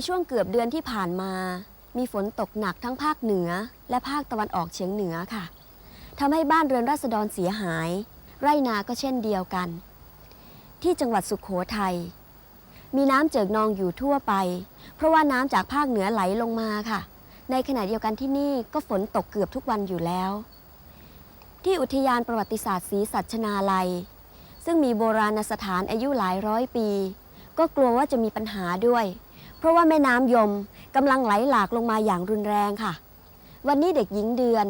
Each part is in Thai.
ในช่วงเกือบเดือนที่ผ่านมา มีฝนตกหนักทั้งภาคเหนือ และภาคตะวันออกเฉียงเหนือค่ะทำให้บ้านเรือนราษฎรเสียหาย ไร่นาก็เช่นเดียวกัน ที่จังหวัดสุขโขทัยมีน้ำเจิกนองอยู่ทั่วไป เพราะว่าน้ำจากภาคเหนือไหลลงมาค่ะ ในขณะเดียวกันที่นี่ก็ฝนตกเกือบทุกวันอยู่แล้ว ที่อุทยานประวัติศาสตร์ศรีสัชนาลัย ซึ่งมีโบราณสถานอายุหลายร้อยปี ก็กลัวว่าจะมีปัญหาด้วย เพราะว่าแม่น้ำยมกำลังไหลหลากลงมาอย่างรุนแรงค่ะ วันนี้เด็กหญิงเดือน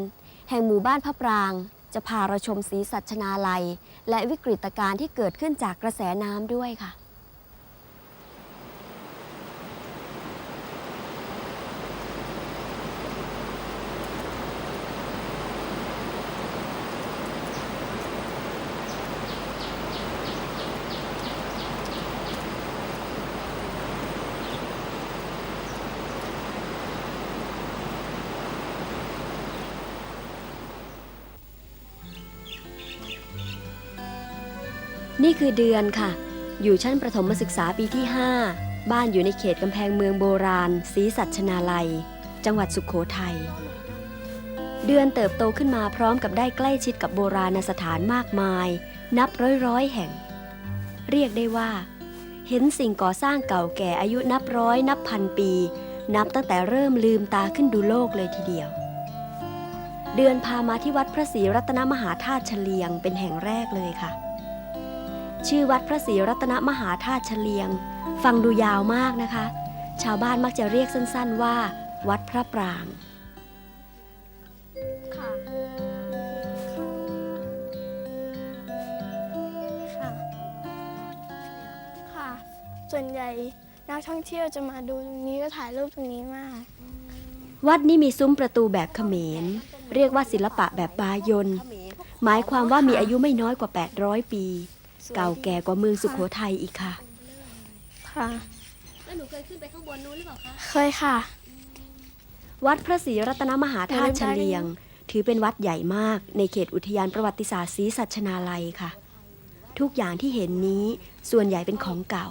แห่งหมู่บ้านพระปราง จะพาเราชมสีสัชนาลัย และวิกฤตการณ์ที่เกิดขึ้นจากกระแสน้ำด้วยค่ะ นี่คือเดือนค่ะ อยู่ชั้นประถมศึกษาปีที่ 5 บ้านอยู่ในเขตกำแพงเมืองโบราณศรีสัชนาลัย จังหวัดสุขโขทัย เดือนเติบโตขึ้นมาพร้อมกับได้ใกล้ชิดกับโบราณสถานมากมาย นับร้อยร้อยแห่ง เรียกได้ว่า เห็นสิ่งก่อสร้างเก่าแก่อายุนับร้อยนับพันปี นับตั้งแต่เริ่มลืมตาขึ้นดูโลกเลยทีเดียว เดือนพามาที่วัดพระศรีรัตนมหาธาตุเฉลียงเป็นแห่งแรกเลยค่ะ ชื่อวัดพระศรีรัตนมหาธาตุเฉลียง ฟังดูยาวมากนะคะ ชาวบ้านมักจะเรียกสั้นๆว่า วัดพระปรางค่ะค่ะค่ะส่วนใหญ่นักท่องเที่ยวจะมาดูตรงนี้ก็ถ่ายรูปตรงนี้มาก วัดนี้มีซุ้มประตูแบบเขมร เรียกว่าศิลปะแบบบายนหมายความว่ามีอายุไม่น้อยกว่า 800 ปี เก่าแก่กว่าเมืองสุขโขทัยอีกค่ะ ค่ะ แล้วหนูเคยขึ้นไปข้างบนนู้นหรือเปล่าคะ เคยค่ะ วัดพระศรีรัตนมหาธาตุเฉลียง ถือเป็นวัดใหญ่มากในเขตอุทยานประวัติศาสตร์ศรีสัชนาลัยค่ะ ทุกอย่างที่เห็นนี้ส่วนใหญ่เป็นของเก่า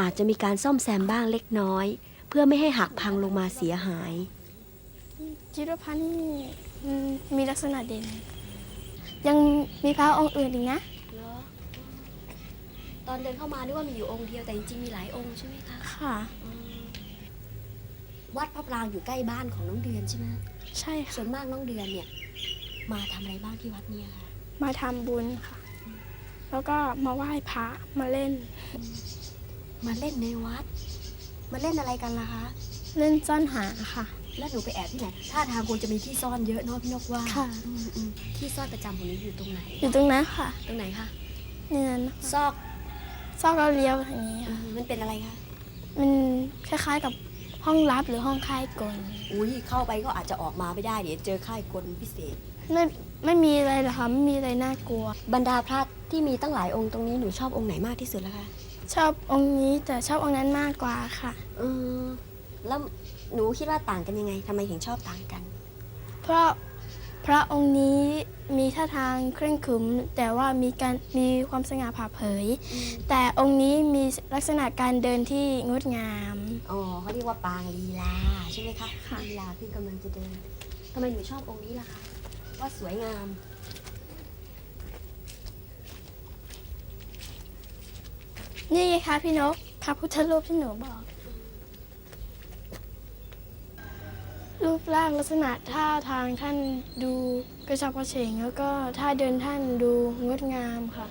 อาจจะมีการซ่อมแซมบ้างเล็กน้อย เพื่อไม่ให้หักพังลงมาเสียหายจิรพันธ์นี่อืมมีลักษณะเด่น ยังมีพระองค์อื่นอีกนะ ตอนเดินเข้ามานึกว่ามีอยู่องค์เดียวแต่จริงๆมีหลายองค์ใช่ไหมคะค่ะวัดพระปรางอยู่ใกล้บ้านของน้องเดือนใช่ไหมใช่ค่ะส่วนมากน้องเดือนเนี่ย มาทำอะไรบ้างที่วัดเนี่ยคะมาทำบุญค่ะ แล้วก็มาไหว้พระมาเล่น มาเล่นในวัด มาเล่นอะไรกันล่ะคะ เล่นซ่อนหาค่ะ แล้วหนูไปแอบที่ไหนท่าทางคงจะมีที่ซ่อนเยอะเนอะพี่นกว่าค่ะ อืมอืมที่ซ่อนประจำของหนูอยู่ตรงไหน อยู่ตรงนั้นค่ะ ตรงไหนคะ นี่นั่นซอก ซอกเราเลี้ยวอย่างนี้อืค่ะมมันเป็นอะไรคะ มันคล้ายๆกับห้องลับหรือห้องค่ายกล อุ้ยเข้าไปก็อาจจะออกมาไม่ได้เดี๋ยวเจอค่ายกลพิเศษ ไม่ไม่มีอะไรหรอกค่ะไม่มีอะไรน่ากลัว บรรดาพระที่มีตั้งหลายองค์ตรงนี้หนูชอบองค์ไหนมากที่สุดล่ะคะชอบองค์นี้แต่ชอบองค์นั้นมากกว่าค่ะ เออแล้วหนูคิดว่าต่างกันยังไงทำไมถึงชอบต่างกัน เพราะ พระองค์นี้มีท่าทางเคร่งขรึม แต่ว่ามีการมีความสง่าผ่าเผย แต่องค์นี้มีลักษณะการเดินที่งดงาม อ๋อเขาเรียกว่าปางลีลาใช่ไหมคะค่ะลีลาคือกำลังจะเดินทำไมหนูชอบองค์นี้ล่ะคะว่าสวยงาม นี่ไงคะพี่นกพระพุทธรูปที่หนูบอก รูปร่างลักษณะท่าทางท่านดูกระฉับกระเฉง แล้วก็ท่าเดินท่านดูงดงามค่ะ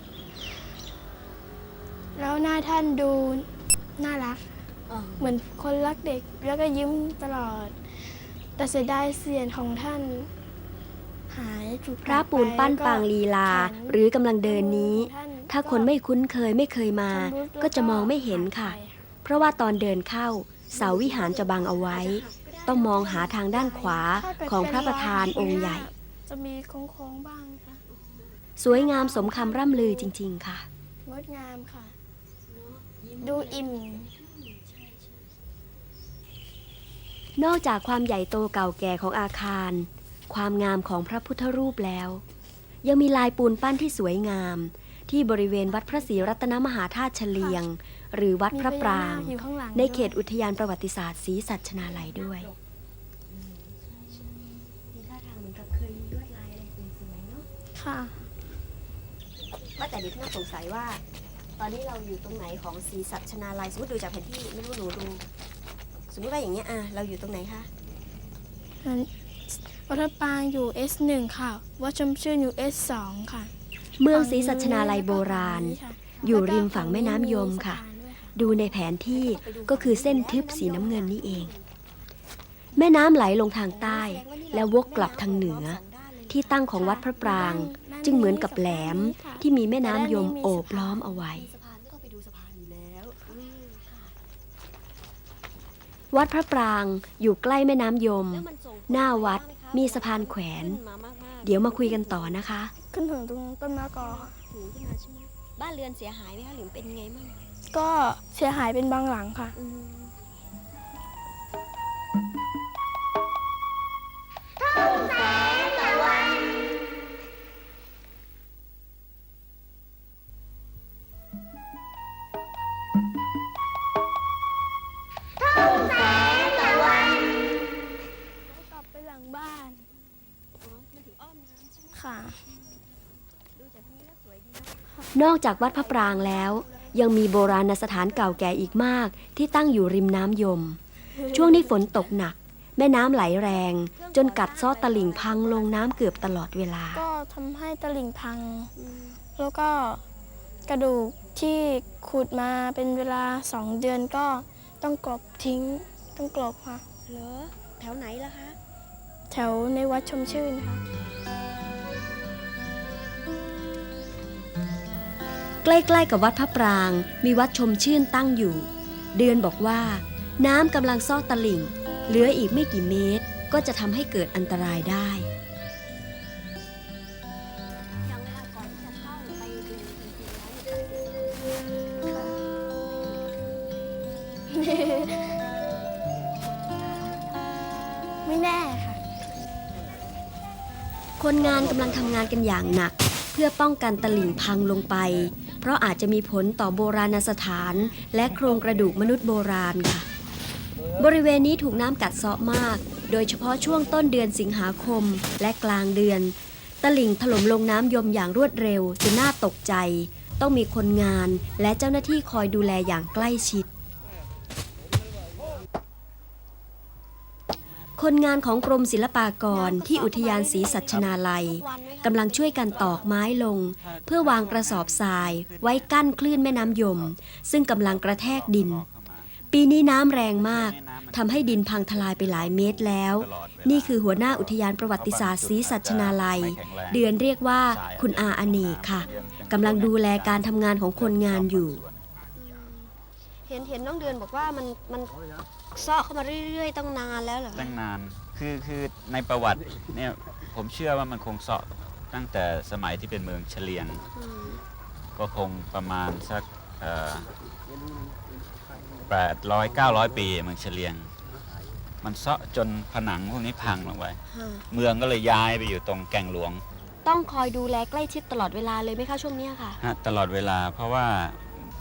แล้วหน้าท่านดูน่ารัก เหมือนคนรักเด็กแล้วก็ยิ้มตลอด แต่เสียดายเสียงของท่าน หายถูกพระปูนปั้นปางลีลา หรือกำลังเดินนี้ ถ้าคนไม่คุ้นเคยไม่เคยมา ก็จะมองไม่เห็นค่ะ เพราะว่าตอนเดินเข้าเสาวิหารจะบังเอาไว้ ต้องมองหาทางด้านขวาของพระประธานองค์ใหญ่ จะมีโค้งๆบ้างค่ะ สวยงามสมคำร่ำลือจริง ๆ ค่ะ งดงามค่ะ ดูอิ่ม นอกจากความใหญ่โตเก่าแก่ของอาคาร ความงามของพระพุทธรูปแล้ว ยังมีลายปูนปั้นที่สวยงาม ที่บริเวณวัดพระศรีรัตนมหาธาตุเฉลียง หรือวัดพระปรางมีพญนคอยู่ข้างหลังในเขตด้วยอุทยานประวัติศาสตร์ศรีสัชนาลัยด้วย มีท่าทางเหมือนกับเคยมีลวดลายอะไรสวยๆเนาะค่ะว่าแต่ดิฉันสงสัยว่า ตอนนี้เราอยู่ตรงไหนของศรีสัชนาลัยสมมติดูจากแผนที่ไม่รู้หนูดูสมมติว่าอย่างเงี้ยอะเราอยู่ตรงไหนคะวัดพระปรางอยู่ S1 ค่ะ วัดชมชื่นอยู่ S2 ค่ะ เมืองศรีสัชนาลัยโบราณค่ะอยู่ริมฝั่งแม่น้ำยมค่ะ ดูในแผนที่ก็คือเส้นทึบสีน้ำเงินนี่เอง แม่น้ำไหลลงทางใต้ แล้ววกกลับทางเหนือ ที่ตั้งของวัดพระปราง จึงเหมือนกับแหลมที่มีแม่น้ำยมโอบล้อมเอาไว้ วัดพระปรางอยู่ใกล้แม่น้ำยม หน้าวัดมีสะพานแขวน เดี๋ยวมาคุยกันต่อนะคะ ขึ้นถึงตรงต้นมะกอบ้านเรือนเสียหายไหมคะหรือเป็นไงมั่ง ก็เสียหายเป็นบางหลังค่ะ กลับไปหลังบ้านค่ะ นอกจากวัดพระปรางแล้ว ยังมีโบราณสถานเก่าแก่อีกมาก ที่ตั้งอยู่ริมน้ำยม ช่วงนี้ฝนตกหนัก แม่น้ำไหลแรง จนกัดเซ้อตลิ่งพังลงน้ำเกือบตลอดเวลา ก็ทำให้ตลิ่งพัง แล้วก็กระดูกที่ขุดมาเป็นเวลาสองเดือนก็ต้องกลบทิ้งต้องกลบค่ะ เหรอ แถวไหนล่ะคะ แถวในวัดชมชื่นค่ะ ใกล้ๆกับวัดพระปราง มีวัดชมชื่นตั้งอยู่ เดือนบอกว่า น้ำกำลังซอกตลิ่ง เหลืออีกไม่กี่เมตร ก็จะทำให้เกิดอันตรายได้ไม่แน่ค่ะ คนงานกำลังทำงานกันอย่างหนัก เพื่อป้องกันตลิ่งพังลงไป เพราะอาจจะมีผลต่อโบราณสถาน และโครงกระดูกมนุษย์โบราณค่ะ บริเวณนี้ถูกน้ำกัดเซาะมาก โดยเฉพาะช่วงต้นเดือนสิงหาคมและกลางเดือน ตลิ่งถล่มลงน้ำยมอย่างรวดเร็วจนน่าตกใจ ต้องมีคนงานและเจ้าหน้าที่คอยดูแลอย่างใกล้ชิด คนงานของกรมศิลปากรที่อุทยานศรีสัชนาลัยกำลังช่วยกันตอกไม้ลง เพื่อวางกระสอบทราย ไว้กั้นคลื่นแม่น้ำยม ซึ่งกำลังกระแทกดิน ปีนี้น้ำแรงมากทำให้ดินพังทลายไปหลายเมตรแล้ว นี่คือหัวหน้าอุทยานประวัติศาสตร์ศรีสัชนาลัย เดือนเรียกว่าคุณอาอเนกค่ะกำลังดูแลการทำงานของคนงานอยู่ เห็นเห็นน้องเดือนบอกว่ามันมัน ซาะเข้ามาเรื่อยๆต้องนานแล้วเหรอตั้งนาน คือคือในประวัติเนี่ยผมเชื่อว่ามันคงเสาะตั้งแต่สมัยที่เป็นเมืองเฉลียงก็คงประมาณสักแปดร้อยเก้าร้อยปีเมืองเฉลียง มันเซาะจนผนังพวกนี้พังลงไปเมืองก็เลยย้ายไปอยู่ตรงแก่งหลวง ต้องคอยดูแลใกล้ชิดตลอดเวลาเลยไหมคะช่วงเนี้ยค่ะ ฮะตลอดเวลาเพราะว่า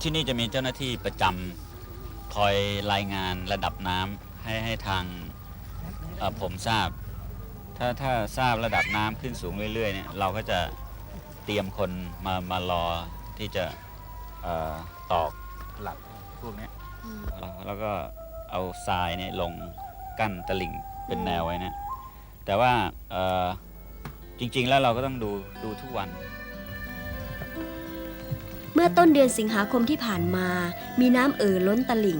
ที่นี่จะมีเจ้าหน้าที่ประจำ คอยรายงานระดับน้ำให้ให้ทางเอ่อผมทราบ ถ้าถ้าทราบระดับน้ำขึ้นสูงเรื่อยๆเนี่ยเราก็จะเตรียมคนมามารอที่จะเออตอกหลักพวกเนี้ยแล้วแล้วก็เอาทรายเนี่ยลงกั้นตลิ่งเป็นแนวไว้นะแต่ว่าเอ่อจริงๆแล้วเราก็ต้องดูดูทุกวัน เมื่อต้นเดือนสิงหาคมที่ผ่านมา มีน้ำเอ่อล้นตลิ่ง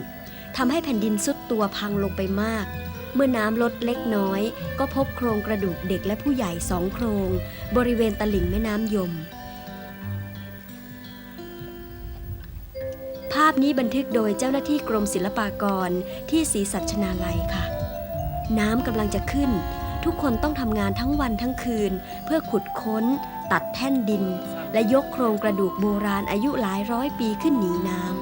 ทำให้แผ่นดินซุดตัวพังลงไปมาก เมื่อน้ำลดเล็กน้อย ก็พบโครงกระดูกเด็กและผู้ใหญ่สองโครง บริเวณตลิ่งแม่น้ำยม ภาพนี้บันทึกโดยเจ้าหน้าที่กรมศิลปากรที่ศรีสัชนาลัยค่ะ น้ำกำลังจะขึ้น ทุกคนต้องทำงานทั้งวันทั้งคืน เพื่อขุดค้น ตัดแท่นดิน และยกโครงกระดูกโบราณอายุหลายร้อยปีขึ้นหนีน้ำ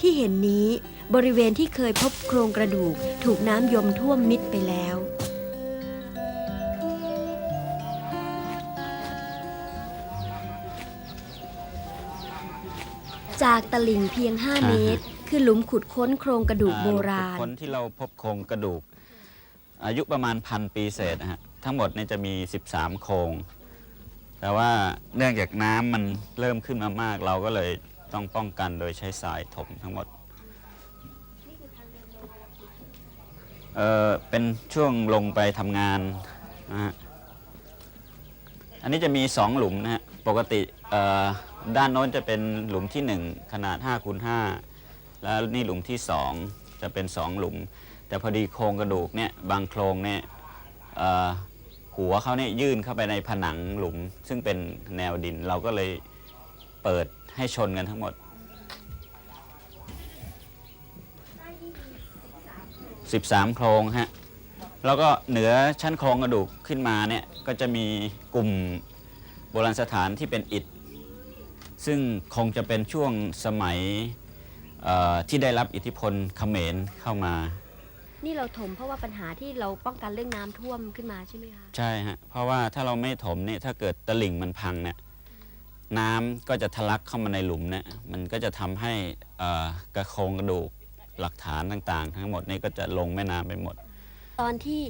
ที่เห็นนี้บริเวณที่เคยพบโครงกระดูกถูกน้ำยมท่วมมิดไปแล้วจากตลิ่งเพียง 5 เมตร คือหลุมขุดค้นโครงกระดูกโบราณ คนที่เราพบโครงกระดูก อายุประมาณพันปีเศษนะฮะทั้งหมดเนี่ยจะมี 13 โครง แต่ว่าเนื่องจากน้ำมันเริ่มขึ้นมามาก เราก็เลยต้องป้องกันโดยใช้สายถมทั้งหมดเออเป็นช่วงลงไปทำงานนะฮะอันนี้จะมี 2 หลุมนะฮะปกติเอ่อด้านโน้นจะเป็นหลุมที่ 1 ขนาด5คูณ5แล้วนี่หลุมที่สองจะเป็นสองหลุม แต่พอดีโครงกระดูกเนี่ยบางโครงเนี่ยหัวเขาเนี่ยยื่นเข้าไปในผนังหลุม ซึ่งเป็นแนวดินเราก็เลยเปิดให้ชนกันทั้งหมด 13 โครงฮะแล้วก็เหนือชั้นโครงกระดูกขึ้นมาเนี่ยก็จะมีกลุ่มโบราณสถานที่เป็นอิฐ ซึ่งคงจะเป็นช่วงสมัยที่ได้รับอิทธิพลเขมรเข้ามา นี่เราถมเพราะว่าปัญหาที่เราป้องกันเรื่องน้ำท่วมขึ้นมาใช่ไหมคะ ใช่ฮะ เพราะว่าถ้าเราไม่ถมเนี่ยถ้าเกิดตลิ่งมันพังเนี่ยน้ำก็จะทะลักเข้ามาในหลุมเนี่ยมันก็จะทำให้เอ่อกระโครงกระดูกหลักฐานต่างๆ ทั้งหมดนี่ก็จะลงแม่น้ำไปหมด ตอนที่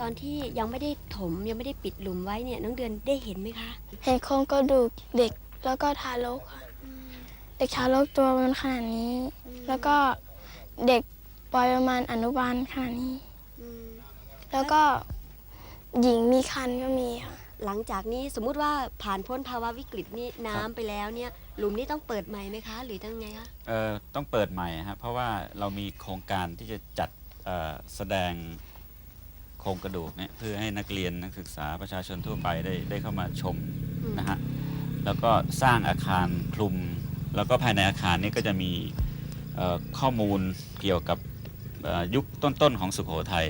ตอนที่ยังไม่ได้ถมยังไม่ได้ปิดหลุมไว้เนี่ยน้องเดือนได้เห็นไหมคะ เห็นโครงกระดูกเด็กแล้วก็ทารกค่ะ เด็กทารกตัวมันขนาดนี้ แล้วก็เด็ก ปอยประมาณอนุบาลขนาดนี้แล้วก็หญิงมีคันก็มีค่ะหลังจากนี้สมมุติว่าผ่านพ้นภาวะวิกฤตนี้น้ำไปแล้วเนี่ย หลุมนี้ต้องเปิดใหม่ไหมคะ หรือต้องไงคะเอ่อต้องเปิดใหม่ฮะเพราะว่าเรามีโครงการที่จะจัดเอ่อแสดงโครงกระดูกเนี่ยเพื่อให้นักเรียนนักศึกษาประชาชนทั่วไปได้ได้เข้ามาชมอืมนะฮะแล้วก็สร้างอาคารคลุม แล้วก็ภายในอาคารนี้ก็จะมีเอ่อข้อมูลเกี่ยวกับเอ่อ ยุคต้นๆของสุโขทัย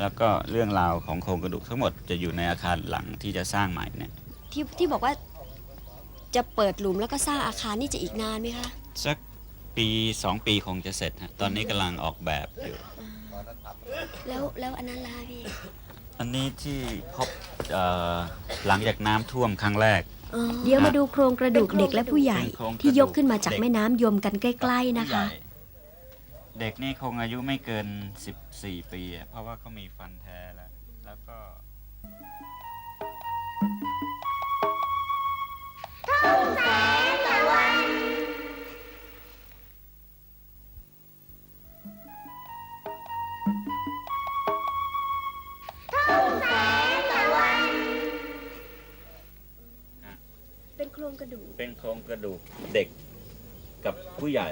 แล้วก็เรื่องราวของโครงกระดูกทั้งหมดจะอยู่ในอาคารหลังที่จะสร้างใหม่เนี่ยที่ที่บอกว่าจะเปิดหลุมแล้วก็สร้างอาคารนี่จะอีกนานไหมคะ สักปีสองปีคงจะเสร็จฮะตอนนี้กำลังออกแบบอยู่ แล้วแล้วอันนั้นล่ะคะพี่อันนี้ที่พบเอ่อหลังจากน้ำท่วมครั้งแรก เดี๋ยวมาดูโครงกระดูกเด็กและผู้ใหญ่เป็นโครงกระดูกที่ยกขึ้นมาจากแม่น้ำยมกันใกล้ ๆ นะคะ ผู้ใหญ่ เด็กนี่คงอายุไม่เกิน 14 ปีอะเพราะว่าเขามีฟันแท้แล้ว แล้วก็เป็นโครงกระดูก เป็นโครงกระดูกเด็กกับผู้ใหญ่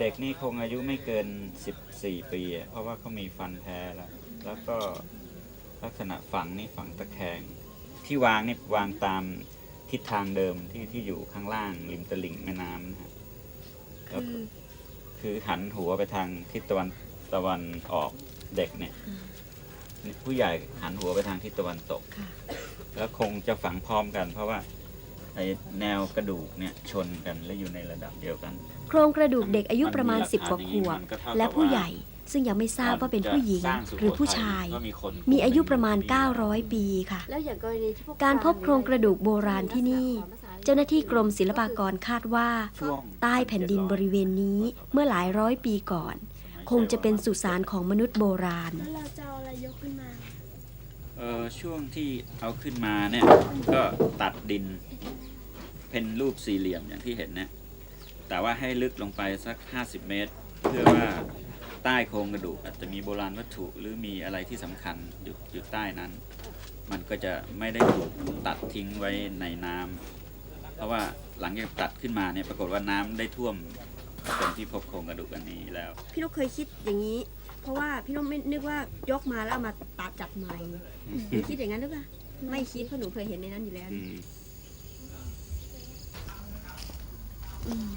เด็กนี่คงอายุไม่เกิน 14 ปีอะเพราะว่าเขามีฟันแท้แล้ว แล้วก็ลักษณะฝังนี่ฝังตะแคง ที่วางนี่วางตามทิศทางเดิมที่ที่อยู่ข้างล่างริมตลิ่งแม่น้ำนะฮะแล้วก็คือหันหัวไปทางทิศตะวันตะวันออกเด็กเนี่ย ผู้ใหญ่หันหัวไปทางทิศตะวันตกค่ะแล้วคงจะฝังพร้อมกัน เพราะว่า ไอ้แนวกระดูกเนี่ยชนกันและอยู่ในระดับเดียวกัน โครงกระดูกเด็กอายุประมาณมันมี10 กว่าขวบมันก็เท่ากับและผู้ว่าใหญ่ซึ่งยังไม่ทราบว่าเป็นผู้หญิงจะสร้าสุโขหรือผู้ชายก็มีคนมีอายุประมาณ 900 ปีค่ะ แล้วอย่างกรณีที่พวการพบโครงกระดูกโบราณที่นี่ เจ้าหน้าที่กรมศิลปากรคาดว่าช่วงใต้แผ่นดินบริเวณนี้เมื่อหลายร้อยปีก่อน คงจะเป็นสุสานของมนุษย์โบราณ แล้วเราจะเอาอะไรยกขึ้นมา เออช่วงที่เอาขึ้นมาเนี่ยก็ตัดดิน เป็นรูปสี่เหลี่ยมอย่างที่เห็นนะแต่ว่าให้ลึกลงไปสัก 50 เมตร เพื่อว่าใต้โครงกระดูกอาจจะมีโบราณวัตถุหรือมีอะไรที่สำคัญอยู่อยู่ใต้นั้น มันก็จะไม่ได้ถูกตัดทิ้งไว้ในน้ำเพราะว่าหลังจากตัดขึ้นมาเนี่ยปรากฏว่าน้ำได้ท่วมตรงที่พบโครงกระดูกอันนี้แล้ว พี่นกเคยคิดอย่างนี้ เพราะว่าพี่นกไม่นึกว่ายกมาแล้วเอามาตัดจัดใหม่หนูคิดอย่างนั้นหรือเปล่าไม่คิดเพราะหนูเคยเห็นในนั้นอยู่แล้วอืม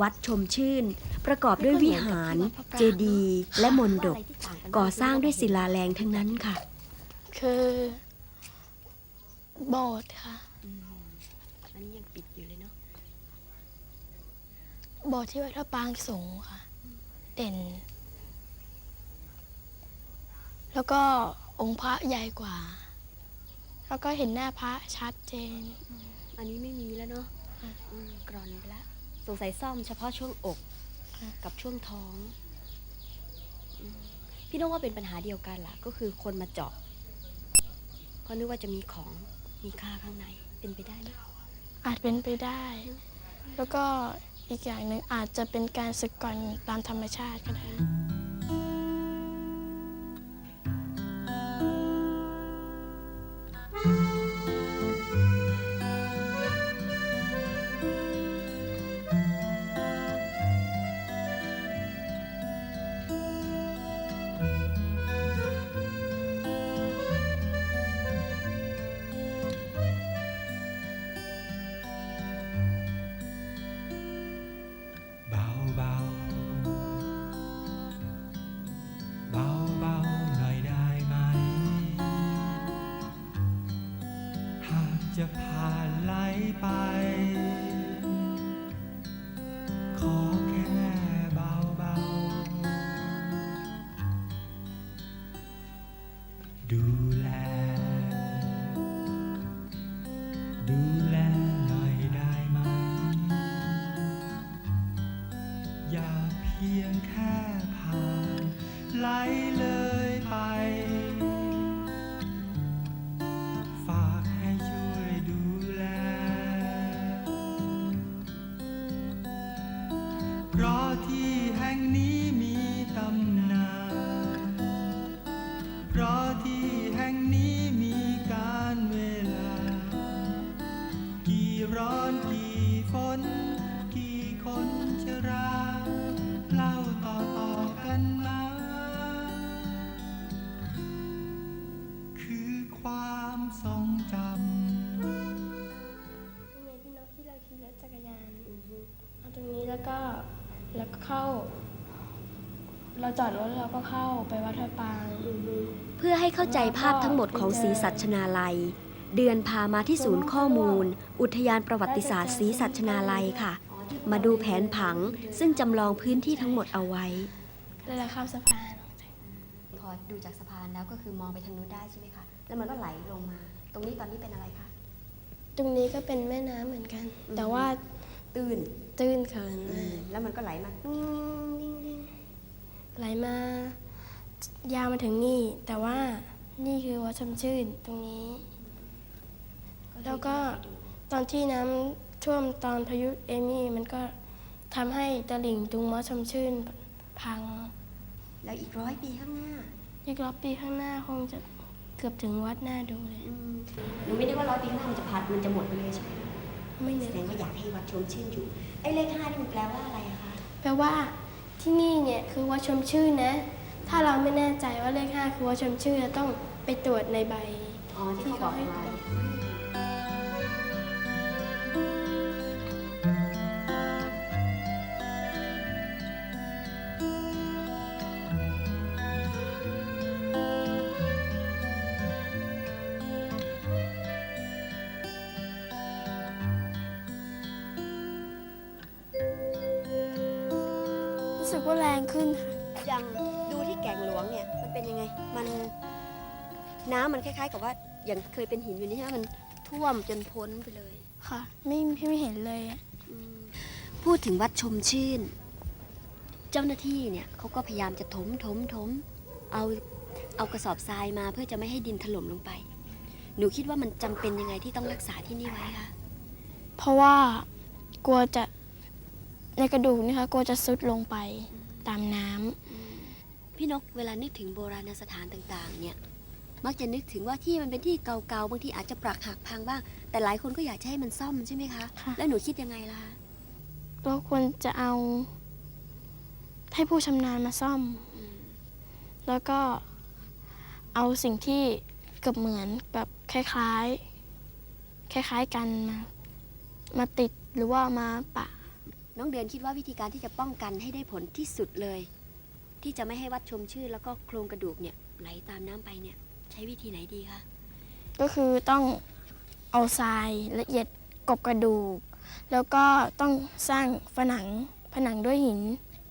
วัดชมชื่น ประกอบด้วยวิหาร เจดีย์และมนดบก่อสร้างด้วยศิลาแรงทั้งนั้นค่ะ คือโบสถ์ค่ะ อันนี้ยังปิดอยู่เลยเนาะโบสถ์ที่วัดพระปรางสูงค่ะ เด่น แล้วก็องค์พระใหญ่กว่า แล้วก็เห็นหน้าพระชัดเจน อันนี้ไม่มีแล้วเนาะค่ะ อืมกรอนไปแล้วสงสัยซ่อมเฉพาะช่วงอกค่ะ กับช่วงท้องอืมพี่น้องว่าเป็นปัญหาเดียวกันล่ะ ก็คือคนมาเจาะเขานึกว่าจะมีของมีค่าข้างในเป็นไปได้ไหมอาจเป็นไปได้ แล้วก็อีกอย่างหนึ่งอาจจะเป็นการสึกก่อนตามธรรมชาติก็ได้ ร้อนกี่ฝนกี่คนชราเล่าต่อต่อกันมา คือความทรงจำนี่ไงพี่นกที่เราขี่รถจักรยานเอาตรงนี้แล้วก็แล้วก็เข้า เราจอดรถแล้วเราก็เข้าไปวัดพระปาง เพื่อให้เข้าใจภาพทั้งหมดของศรีสัชนาลัย เดือนพามาที่ศูนย์ข้อมูล อุทยานประวัติศาสตร์ศรีสัชนาลัยค่ะ มาดูแผนผังซึ่งจำลองพื้นที่ทั้งหมดเอาไว้แล้วเราข้ามสะพานพอดูจากสะพานแล้วก็คือมองไปทางนู้นได้ใช่ไหมคะแล้วมันก็ไหลลงมา ตรงนี้ตอนนี้เป็นอะไรคะตรงนี้ก็เป็นแม่น้ำเหมือนกันอืมแต่ว่าตื้นตื้นเขินมากแล้วมันก็ไหลมาติ้งติ้งติ้งไหลมายาวมาถึงนี่ แต่ว่านี่คือวัดชมชื่นตรงนี้ แล้วก็ตอนที่น้ำท่วมตอนพายุเอมี่มันก็ทำให้ตลิ่งตรงวัดชมชื่นพังแล้วอีกร้อยปีข้างหน้าอีกรอบปีข้างหน้าคงจะเกือบถึงวัดหน้าดูเลย อืมหนูไม่ได้ว่าร้อยปีข้างหน้ามันจะผ่านมันจะหมดไปเลยใช่ไหมคะไม่แสเน้นดงว่าอยากให้วัดชมชื่นอยู่ไอ้เลขห้านี่มันแปลว่าอะไรอะคะ แปลว่าที่นี่เนี่ยคือวัดชมชื่นนะ ถ้าเราไม่แน่ใจว่าเลขห้าคือวัดชมชื่นเราต้องไปตรวจในใบ อ๋อที่เขาบอกเอาไว้ รู้สึกว่าแรงขึ้นค่ะอย่างดูที่แก่งหลวงเนี่ยมันเป็นยังไง มันน้ำมันคล้ายๆ กับว่าอย่างเคยเป็นหินอยู่นี่ใช่ไหมมัน ท่วมจนพ้นไปเลยค่ะ ไม่ไม่เห็นเลยอะอืมพูดถึงวัดชมชื่น เจ้าหน้าที่เนี่ยเขาก็พยายามจะถมถมถมเอาเอากระสอบทรายมาเพื่อจะไม่ให้ดินถล่มลงไป หนูคิดว่ามันจำเป็นยังไงที่ต้องรักษาที่นี่ไว้คะเพราะว่ากลัวจะในกระดูกนี่คะกลัวจะซุดลงไปตามน้ำพี่นกเวลานึกถึงโบราณสถานต่างๆ เนี่ย มักจะนึกถึงว่าที่มันเป็นที่เก่าๆบางทีอาจจะปรักหักพังบ้าง แต่หลายคนก็อยากจะให้มันซ่อมใช่ไหมคะค่ะ แล้วหนูคิดยังไงล่ะคะเราควรจะเอา ให้ผู้ชำนาญมาซ่อมอืมแล้วก็เอาสิ่งที่เกือบเหมือนแบบคล้ายๆ คล้ายๆกันมา มาติดหรือว่ามาปะ น้องเดือนคิดว่าวิธีการที่จะป้องกันให้ได้ผลที่สุดเลย ที่จะไม่ให้วัดชมชื่นแล้วก็โครงกระดูกเนี่ยไหลตามน้ำไปเนี่ย ใช้วิธีไหนดีคะ ก็คือต้องเอาทรายละเอียดกบกระดูก แล้วก็ต้องสร้างผนังผนังด้วยหิน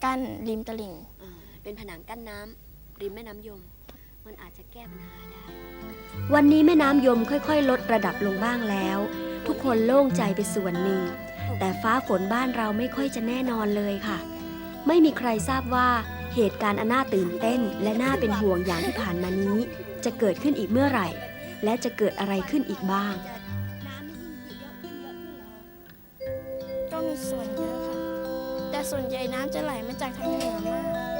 กั้นริมตลิ่ง อ่า เป็นผนังกั้นน้ำริมแม่น้ำยม มันอาจจะแก้ปัญหาได้ วันนี้แม่น้ำยมค่อยๆ ลดระดับลงบ้างแล้ว ทุกคนโล่งใจไปส่วนหนึ่ง แต่ฟ้าฝนบ้านเราไม่ค่อยจะแน่นอนเลยค่ะ ไม่มีใครทราบว่าเหตุการณ์อันน่าตื่นเต้น และน่าเป็นห่วงอย่างที่ผ่านมานี้ จะเกิดขึ้นอีกเมื่อไหร่ และจะเกิดอะไรขึ้นอีกบ้าง ก็มีส่วนเยอะค่ะ แต่ส่วนใหญ่น้ำจะไหลมาจากทางเหนือมาก